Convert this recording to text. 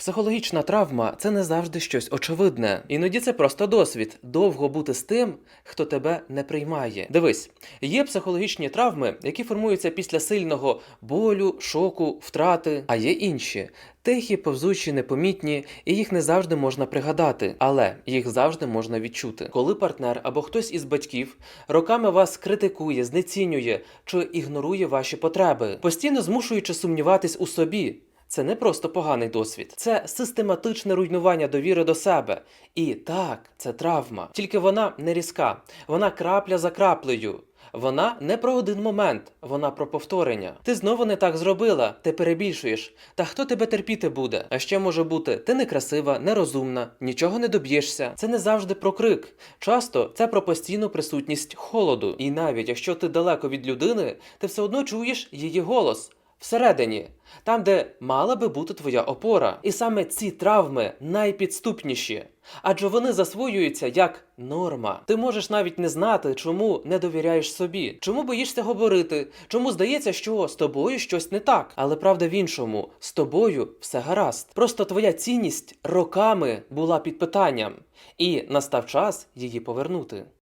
Психологічна травма це не завжди щось очевидне. Іноді це просто досвід довго бути з тим, хто тебе не приймає. Дивись, є психологічні травми, які формуються після сильного болю, шоку, втрати, а є інші. Тихі, повзучі, непомітні, і їх не завжди можна пригадати, але їх завжди можна відчути. Коли партнер або хтось із батьків роками вас критикує, знецінює чи ігнорує ваші потреби, постійно змушуючи сумніватись у собі. Це не просто поганий досвід, це систематичне руйнування довіри до себе. І так, це травма. Тільки вона не різка, вона крапля за краплею. Вона не про один момент, вона про повторення. Ти знову не так зробила, ти перебільшуєш. Та хто тебе терпіти буде? А ще може бути ти некрасива, нерозумна, нічого не доб'єшся. Це не завжди про крик. Часто це про постійну присутність холоду. І навіть якщо ти далеко від людини, ти все одно чуєш її голос. Всередині, там, де мала би бути твоя опора. І саме ці травми найпідступніші, адже вони засвоюються як норма. Ти можеш навіть не знати, чому не довіряєш собі, чому боїшся говорити, чому здається, що з тобою щось не так. Але правда в іншому, з тобою все гаразд. Просто твоя цінність роками була під питанням, і настав час її повернути.